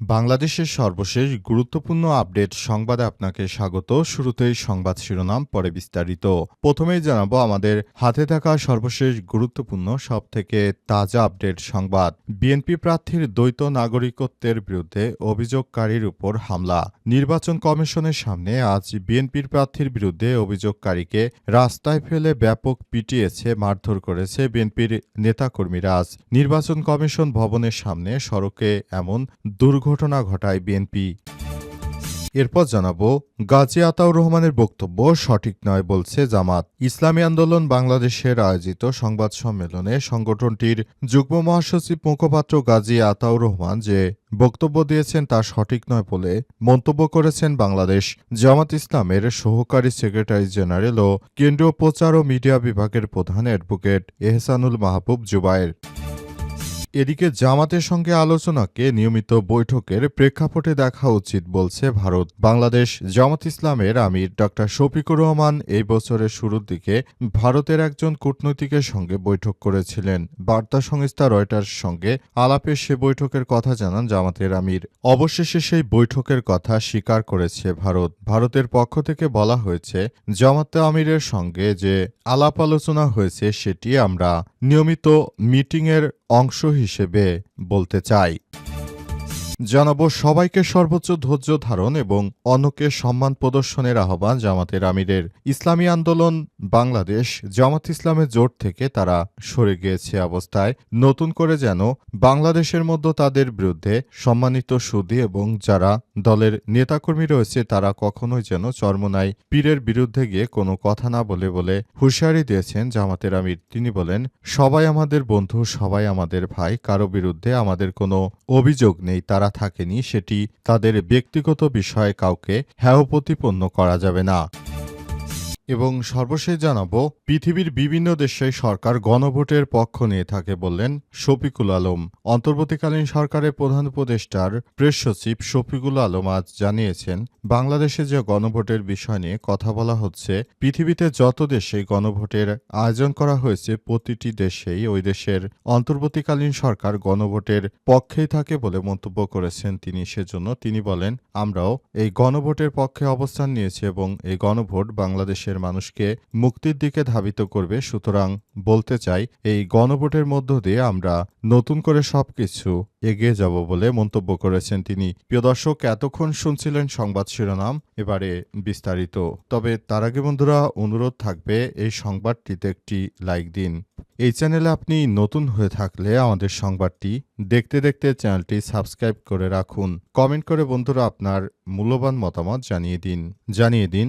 বাংলাদেশের সর্বশেষ গুরুত্বপূর্ণ আপডেট সংবাদে আপনাকে স্বাগত। শুরুতেই সংবাদ শিরোনাম, পরে বিস্তারিত। প্রথমেই জানাব আমাদের হাতে থাকা সর্বশেষ গুরুত্বপূর্ণ সব থেকে তাজা আপডেট সংবাদ। বিএনপি প্রার্থীর দ্বৈত নাগরিকত্বের বিরুদ্ধে অভিযোগকারীর উপর হামলা। নির্বাচন কমিশনের সামনে আজ বিএনপির প্রার্থীর বিরুদ্ধে অভিযোগকারীকে রাস্তায় ফেলে ব্যাপক পিটিয়েছে, মারধর করেছে বিএনপির নেতাকর্মীরা। আজ নির্বাচন কমিশন ভবনের সামনে সড়কে এমন দুর্ঘটনা ঘটায় বিএনপি। এরপর জানাব, গাজী আতাউর রহমানের বক্তব্য সঠিক নয় বলছে জামাত। ইসলামী আন্দোলন বাংলাদেশের আয়োজিত সংবাদ সম্মেলনে সংগঠনটির যুগ্ম মহাসচিব মুখপাত্র গাজী আতাউর রহমান যে বক্তব্য দিয়েছেন তা সঠিক নয় বলে মন্তব্য করেছেন বাংলাদেশ জামাত ইসলামের সহকারী সেক্রেটারি জেনারেল ও কেন্দ্রীয় প্রচার ও মিডিয়া বিভাগের প্রধান অ্যাডভোকেট এহসানুল মাহবুব জুবায়ের। এদিকে জামাতের সঙ্গে আলোচনাকে নিয়মিত বৈঠকের প্রেক্ষাপটে দেখা উচিত বলছে ভারত। বাংলাদেশ জামাত ইসলামের আমির ড শফিকুর রহমান এই বছরের শুরুর দিকে ভারতের একজন কূটনৈতিকের সঙ্গে বৈঠক করেছিলেন। বার্তা সংস্থা রয়টার্স সঙ্গে আলাপে সে বৈঠকের কথা জানান জামাতের আমির। অবশেষে সেই বৈঠকের কথা স্বীকার করেছে ভারত। ভারতের পক্ষ থেকে বলা হয়েছে, জামাতে আমিরের সঙ্গে যে আলাপ আলোচনা হয়েছে সেটি আমরা নিয়মিত মিটিংয়ের অংশ হিসেবে বলতে চাই। জানাব সবাইকে সর্বোচ্চ ধৈর্য ধারণ এবং অন্যকে সম্মান প্রদর্শনের আহ্বান জামাতের আমিরের। ইসলামী আন্দোলন, বাংলাদেশ, জামাত ইসলামের জোট থেকে তারা সরে গিয়েছে অবস্থায়। নতুন করে যেন বাংলাদেশের মধ্যে তাদের বিরুদ্ধে সম্মানিত সুদী এবং যারা দলের নেতাকর্মী রয়েছে, তারা কখনোই যেন চরমনাই পীরের বিরুদ্ধে গিয়ে কোনো কথা না বলে বলে হুঁশিয়ারি দিয়েছেন জামাতের আমির। তিনি বলেন, সবাই আমাদের বন্ধু, সবাই আমাদের ভাই, কারও বিরুদ্ধে আমাদের কোনো অভিযোগ নেই, তারা থাকেনি সেটি তাদের ব্যক্তিগত বিষয়ে কাউকে হ্যায় প্রতিপন্ন করা যাবে না। এবং সর্বশেষ জানাব, পৃথিবীর বিভিন্ন দেশে সরকার গণভোটের পক্ষ নিয়ে থাকে বললেন শফিকুল আলম। অন্তর্বর্তীকালীন সরকারের প্রধান উপদেষ্টার প্রেস সচিব শফিকুল আলম আজ জানিয়েছেন, বাংলাদেশে যে গণভোটের বিষয় নিয়ে কথা বলা হচ্ছে, পৃথিবীতে যত দেশে গণভোটের আয়োজন করা হয়েছে, প্রতিটি দেশেই ওই দেশের অন্তর্বর্তীকালীন সরকার গণভোটের পক্ষেই থাকে বলে মন্তব্য করেছেন তিনি। সেজন্য তিনি বলেন, আমরাও এই গণভোটের পক্ষে অবস্থান নিয়েছি এবং এই গণভোট বাংলাদেশের মানুষকে মুক্তির দিকে ধাবিত করবে, সুতরাং বলতে চাই, এই গণভোটের মধ্য দিয়ে আমরা নতুন করে সবকিছু এগিয়ে যাব বলে মন্তব্য করেছেন তিনি। প্রিয় দর্শক, এতক্ষণ শুনছিলেন সংবাদ শিরোনাম, এবারে বিস্তারিত। তবে তার আগে বন্ধুরা, অনুরোধ থাকবে, এই সংবাদটিতে একটি লাইক দিন। এই চ্যানেলে আপনি নতুন হয়ে থাকলে আমাদের সংবাদটি দেখতে দেখতে চ্যানেলটি সাবস্ক্রাইব করে রাখুন। কমেন্ট করে বন্ধুরা আপনার মূল্যবান মতামত জানিয়ে দিন। জানিয়ে দিন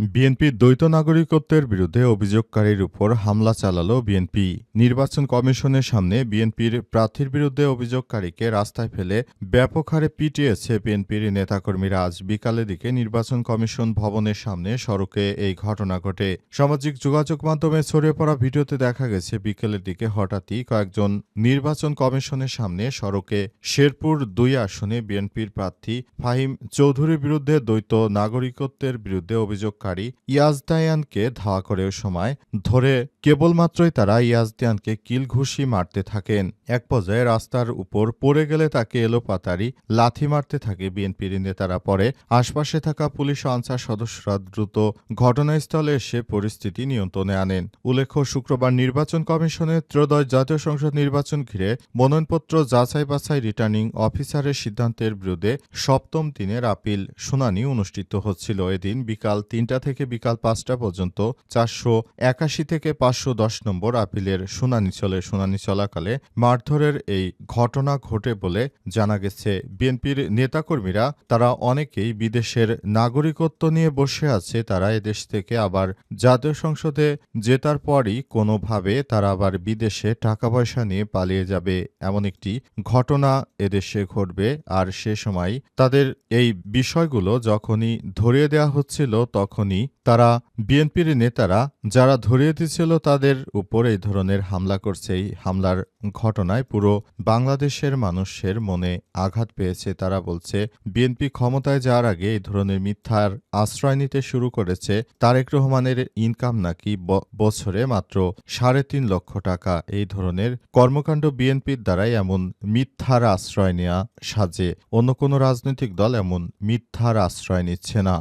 বিএনপির দ্বৈত নাগরিকত্বের বিরুদ্ধে অভিযোগকারীর উপর হামলা চালালো বিএনপি। নির্বাচন কমিশনের সামনে বিএনপির প্রার্থীর বিরুদ্ধে অভিযোগকারীকে রাস্তায় ফেলে ব্যাপক হারে পিটিয়েছে বিএনপির নেতাকর্মীরা। আজ বিকালের দিকে নির্বাচন কমিশন ভবনের সামনে সড়কে এই ঘটনা ঘটে। সামাজিক যোগাযোগ মাধ্যমে ছড়িয়ে পড়া ভিডিওতে দেখা গেছে, বিকেলের দিকে হঠাৎই কয়েকজন নির্বাচন কমিশনের সামনে সড়কে শেরপুর দুই আসনে বিএনপির প্রার্থী ফাহিম চৌধুরীর বিরুদ্ধে দ্বৈত নাগরিকত্বের বিরুদ্ধে অভিযোগকারী ইয়াজদায়ানকে ধাওয়া করে সময় ধরে কেবলমাত্রই তারা ইয়াজদিয়ানকে কিল ঘুষি মারতে থাকেন। এক পর্যায়ে রাস্তার উপর পড়ে গেলে তাকে এলোপাতারি লাথি মারতে থাকে বিএনপির নেতারা। পরে আশপাশে থাকা পুলিশ আনসার সদস্যরা দ্রুত ঘটনাস্থলে এসে পরিস্থিতি নিয়ন্ত্রণে আনেন। উল্লেখ্য, শুক্রবার নির্বাচন কমিশনের ত্রয়োদশ জাতীয় সংসদ নির্বাচন ঘিরে মনোনয়নপত্র যাচাই বাছাই রিটার্নিং অফিসারের সিদ্ধান্তের বিরুদ্ধে সপ্তম দিনের আপিল শুনানি অনুষ্ঠিত হচ্ছিল। এদিন বিকাল তিনটা তিনটা থেকে বিকাল পাঁচটা পর্যন্ত চারশো একাশি থেকে পাঁচশো দশ নম্বর আপিলের শুনানি চলে। শুনানি চলাকালে মারধরের এই ঘটনা ঘটে বলে জানা গেছে। বিএনপির নেতাকর্মীরা, তারা অনেকেই বিদেশের নাগরিকত্ব নিয়ে বসে আছে, তারা এদেশ থেকে আবার জাতীয় সংসদে জেতার পরই কোনোভাবে তারা আবার বিদেশে টাকা পয়সা নিয়ে পালিয়ে যাবে, এমন একটি ঘটনা এদেশে ঘটবে। আর সে সময় তাদের এই বিষয়গুলো যখনই ধরিয়ে দেওয়া হচ্ছিল তখনই তারা বিএনপির নেতারা যারা ধরিয়ে দিয়েছিল তাদের উপর এই ধরনের হামলা করছে, এই হামলার ঘটনায় পুরো বাংলাদেশের মানুষের মনে আঘাত পেয়েছে। তারা বলছে, বিএনপি ক্ষমতায় যাওয়ার আগে এই ধরনের মিথ্যার আশ্রয় নিতে শুরু করেছে। তারেক রহমানের ইনকাম নাকি বছরে মাত্র সাড়ে তিন লক্ষ টাকা। এই ধরনের কর্মকাণ্ড বিএনপির দ্বারাই এমন মিথ্যার আশ্রয় নেওয়া সাজে। অন্য কোনো রাজনৈতিক দল এমন মিথ্যার আশ্রয় নিচ্ছে না।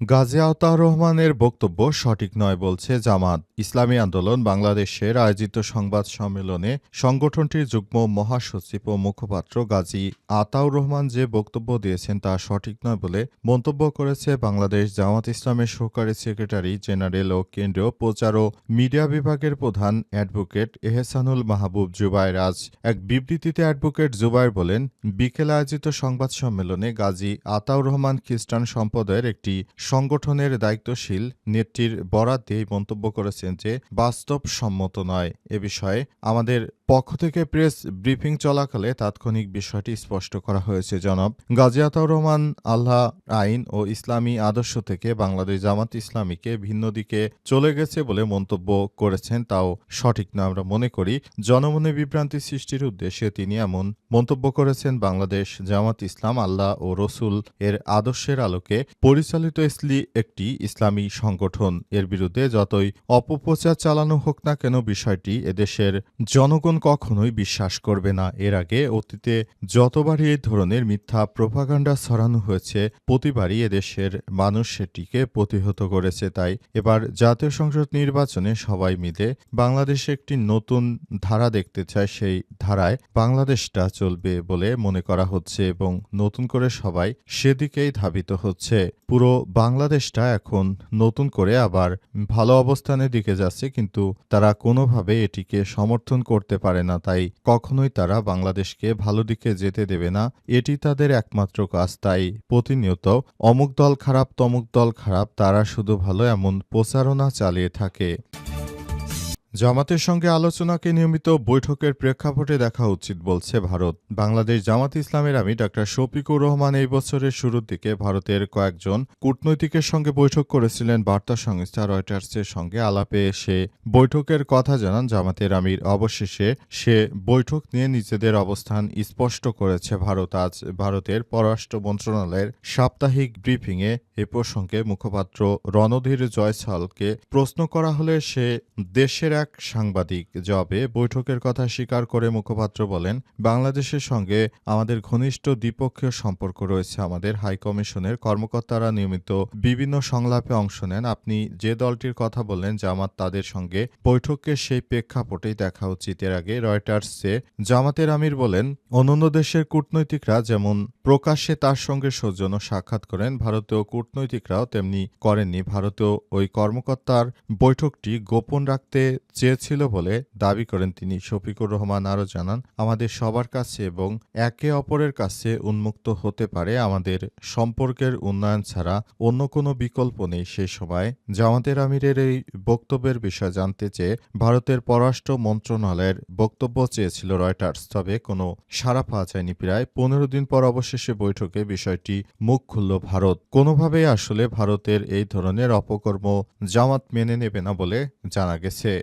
গাজী আওতার রহমানের বক্তব্য সঠিক নয় বলছে জামাত। ইসলামী আন্দোলন বাংলাদেশের আয়োজিত সংবাদ সম্মেলনে সংগঠনটির যুগ্ম মহাসচিব ও মুখপাত্র গাজী আতাউর রহমান যে বক্তব্য দিয়েছেন তা সঠিক নয় বলে মন্তব্য করেছে বাংলাদেশ জামাত ইসলামের সহকারী সেক্রেটারি জেনারেল ও কেন্দ্রীয় প্রচার ও মিডিয়া বিভাগের প্রধান অ্যাডভোকেট এহসানুল মাহবুব জুবাইর আজ এক বিবৃতিতে অ্যাডভোকেট জুবাইর বলেন, বিকেলে আয়োজিত সংবাদ সম্মেলনে গাজী আতাউর রহমান খ্রিস্টান সম্প্রদায়ের একটি সংগঠনের দায়িত্বশীল নেত্রীর বরাত দিয়ে মন্তব্য করেছেন যে বাস্তবসম্মত নয়। এ বিষয়ে আমাদের পক্ষ থেকে প্রেস ব্রিফিং চলাকালে তাৎক্ষণিক বিষয়টি স্পষ্ট করা হয়েছে। জনাব গাজী আতাউর রহমান, আল্লাহ আইন ও ইসলামী আদর্শ থেকে বাংলাদেশ জামাত ইসলামীকে ভিন্ন দিকে চলে গেছে বলে মন্তব্য করেছেন। তাও সঠিক না, আমরা মনে করি জনমনে বিভ্রান্তি সৃষ্টির উদ্দেশ্যে তিনি এমন মন্তব্য করেছেন, বাংলাদেশ জামাত ইসলাম আল্লাহ ও রসুল এর আদর্শের আলোকে পরিচালিত ইসলি একটি ইসলামী সংগঠন। এর বিরুদ্ধে যতই অপপ্রচার চালানো হোক না কেন, বিষয়টি এদেশের জনগণ কখনোই বিশ্বাস করবে না। এর আগে অতীতে যতবারই এই ধরনের মিথ্যা প্রোপাগান্ডা ছড়ানো হয়েছে, প্রতিবারই এদেশের মানুষ সেটিকে প্রতিহত করেছে। তাই এবার জাতীয় সংসদ নির্বাচনে সবাই মিলে বাংলাদেশে একটি নতুন ধারা দেখতে চায়। সেই ধারায় বাংলাদেশটা চলবে বলে মনে করা হচ্ছে এবং নতুন করে সবাই সেদিকেই ধাবিত হচ্ছে। পুরো বাংলাদেশটা এখন নতুন করে আবার ভালো অবস্থানের দিকে যাচ্ছে, কিন্তু তারা কোনোভাবে এটিকে সমর্থন করতে পারে না। তাই কখনোই তারা বাংলাদেশকে ভালো দিকে যেতে দেবে না। এটি তাদের একমাত্র কাজ। তাই প্রতিনিয়ত অমুক দল খারাপ, তমুক দল খারাপ, তারা শুধু ভালো এমন প্রচারণা চালিয়ে থাকে। জামাতের সঙ্গে আলোচনাকে নিয়মিত বৈঠকের প্রেক্ষাপটে দেখা উচিত বলছে ভারত। বাংলাদেশ জামাত ইসলামের আমি ডাক্তার শফিকুর রহমান এই বছরের শুরুর দিকে ভারতের কয়েকজন কূটনৈতিকের সঙ্গে বৈঠক করেছিলেন বার্তা সংস্থা রয়টার্সের সঙ্গে আলাপে। এসে বৈঠকের কথা জানান জামাতের আমির। অবশেষে সে বৈঠক নিয়ে নিজেদের অবস্থান স্পষ্ট করেছে ভারত। আজ ভারতের পররাষ্ট্র মন্ত্রণালয়ের সাপ্তাহিক ব্রিফিংয়ে এ প্রসঙ্গে মুখপাত্র রণধীর জয়সালকে প্রশ্ন করা হলে সে দেশের এক সাংবাদিক জবে বৈঠকের কথা স্বীকার করে মুখপাত্র বলেন, বাংলাদেশের সঙ্গে আমাদের ঘনিষ্ঠ দ্বিপক্ষীয় সম্পর্ক রয়েছে। আমাদের হাইকমিশনের কর্মকর্তারা নিয়মিত বিভিন্ন সংলাপে অংশ নেন। আপনি যে দলটির কথা বললেন, জামাত তাদের সঙ্গে বৈঠককে সেই প্রেক্ষাপটেই দেখা উচিত। এর আগে রয়টার্সে জামাতের আমির বলেন, অন্যান্য দেশের কূটনৈতিকরা যেমন প্রকাশ্যে তার সঙ্গে সৌজন্য সাক্ষাৎ করেন, ভারতীয় কূটনৈতিকরাও তেমনি করেননি। ভারতীয় ওই কর্মকর্তার বৈঠকটি গোপন রাখতে চেয়েছিল বলে দাবি করেন তিনি। শফিকুর রহমান আরও জানান, আমাদের সবার কাছে এবং একে অপরের কাছে উন্মুক্ত হতে পারে। আমাদের সম্পর্কের উন্নয়ন ছাড়া অন্য কোনো বিকল্প নেই। সেই সময় জামাতের আমিরের এই বক্তব্যের বিষয়ে জানতে চেয়ে ভারতের পররাষ্ট্র মন্ত্রণালয়ের বক্তব্য চেয়েছিল রয়টার্স। তবে কোনো সাড়া পাওয়া যায়নি প্রায়। পনেরো দিন পর অবশেষে বৈঠকে বিষয়টি মুখ খুলল ভারত। কোনোভাবেই আসলে ভারতের এই ধরনের অপকর্ম জামাত মেনে নেবে না বলে জানা গেছে।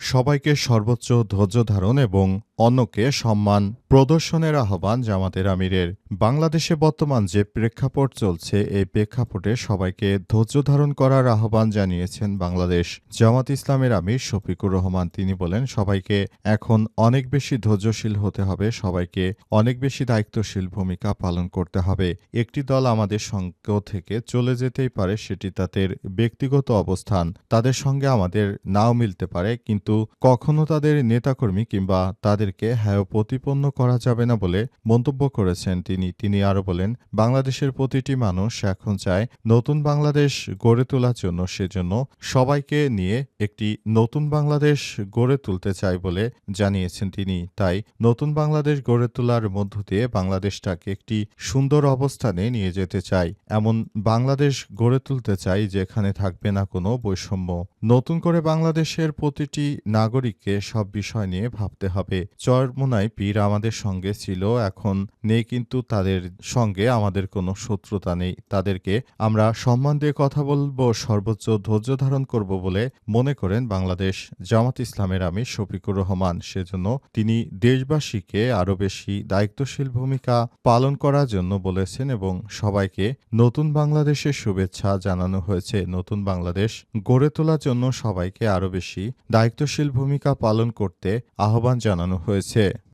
সবাইকে সর্বোচ্চ ধৈর্য ধারণ এবং অন্যকে সম্মান, প্রদর্শনের আহ্বান জামাতের আমিরের। বাংলাদেশে বর্তমান যে প্রেক্ষাপট চলছে, এই প্রেক্ষাপটে সবাইকে ধৈর্য ধারণ করার আহ্বান জানিয়েছেন বাংলাদেশ জামাত ইসলামের আমির শফিকুর রহমান। তিনি বলেন, সবাইকে এখন অনেক বেশি ধৈর্যশীল হতে হবে, সবাইকে অনেক বেশি দায়িত্বশীল ভূমিকা পালন করতে হবে। একটি দল আমাদের সঙ্গ থেকে চলে যেতেই পারে, সেটি তাদের ব্যক্তিগত অবস্থান। তাদের সঙ্গে আমাদের নাও মিলতে পারে, কিন্তু কখনো তাদের নেতাকর্মী কিংবা তাদের তাদেরকে হ্যায় প্রতিপন্ন করা যাবে না বলে মন্তব্য করেছেন তিনি। তিনি আরও বলেন, বাংলাদেশের প্রতিটি মানুষ এখন চায় নতুন বাংলাদেশ গড়ে তোলার জন্য সেজন্য সবাইকে নিয়ে একটি নতুন বাংলাদেশ গড়ে তুলতে চায় বলে জানিয়েছেন তিনি। তাই নতুন বাংলাদেশ গড়ে তোলার মধ্য দিয়ে বাংলাদেশটাকে একটি সুন্দর অবস্থানে নিয়ে যেতে চাই। এমন বাংলাদেশ গড়ে তুলতে চাই যেখানে থাকবে না কোনো বৈষম্য। নতুন করে বাংলাদেশের প্রতিটি নাগরিককে সব বিষয় নিয়ে ভাবতে হবে। চরমোনাই পীর আমাদের সঙ্গে ছিল, এখন নেই কিন্তু তাদের সঙ্গে আমাদের কোনো শত্রুতা নেই। তাদেরকে আমরা সম্মান দিয়ে কথা বলব, সর্বোচ্চ ধৈর্য ধারণ করব বলে মনে করেন বাংলাদেশ জামাত ইসলামের আমি শফিকুর রহমান। সেজন্য তিনি দেশবাসীকে আরও বেশি দায়িত্বশীল ভূমিকা পালন করার জন্য বলেছেন এবং সবাইকে নতুন বাংলাদেশের শুভেচ্ছা জানানো হয়েছে। নতুন বাংলাদেশ গড়ে তোলার জন্য সবাইকে আরও বেশি দায়িত্বশীল ভূমিকা পালন করতে আহ্বান জানানো হয়েছে।